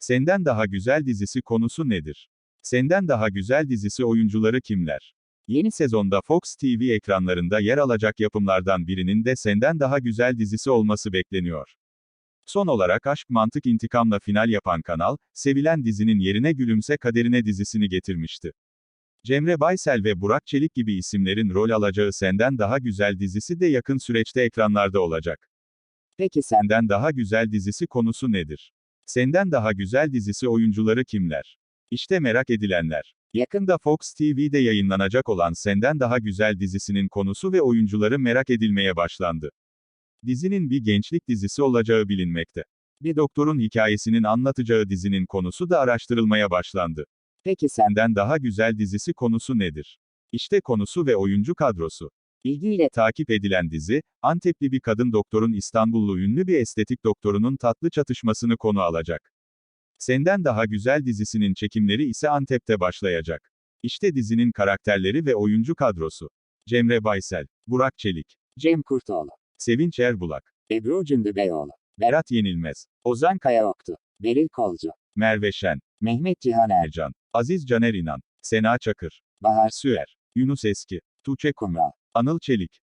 Senden Daha Güzel dizisi konusu nedir? Senden Daha Güzel dizisi oyuncuları kimler? Yeni sezonda Fox TV ekranlarında yer alacak yapımlardan birinin de Senden Daha Güzel dizisi olması bekleniyor. Son olarak Aşk Mantık İntikam'la final yapan kanal, sevilen dizinin yerine Gülümse Kaderine dizisini getirmişti. Cemre Baysel ve Burak Çelik gibi isimlerin rol alacağı Senden Daha Güzel dizisi de yakın süreçte ekranlarda olacak. Peki Senden Daha Güzel dizisi konusu nedir? Senden Daha Güzel dizisi oyuncuları kimler? İşte merak edilenler. Yakında Fox TV'de yayınlanacak olan Senden Daha Güzel dizisinin konusu ve oyuncuları merak edilmeye başlandı. Dizinin bir gençlik dizisi olacağı bilinmekte. Bir doktorun hikayesinin anlatacağı dizinin konusu da araştırılmaya başlandı. Peki Senden Daha Güzel dizisi konusu nedir? İşte konusu ve oyuncu kadrosu. İlgiyle takip edilen dizi, Antepli bir kadın doktorun İstanbullu ünlü bir estetik doktorunun tatlı çatışmasını konu alacak. Senden Daha Güzel dizisinin çekimleri ise Antep'te başlayacak. İşte dizinin karakterleri ve oyuncu kadrosu. Cemre Baysel, Burak Çelik, Cem Kurtoğlu, Sevinç Erbulak, Ebru Cündübeyoğlu, Berat Yenilmez, Ozan Kayaoktu, Beril Kolcu, Merve Şen, Mehmet Cihan Er, Ercan, Aziz Caner İnan, Sena Çakır, Bahar Süer, Yunus Eski, Tuğçe Kumral, Anıl Çelik,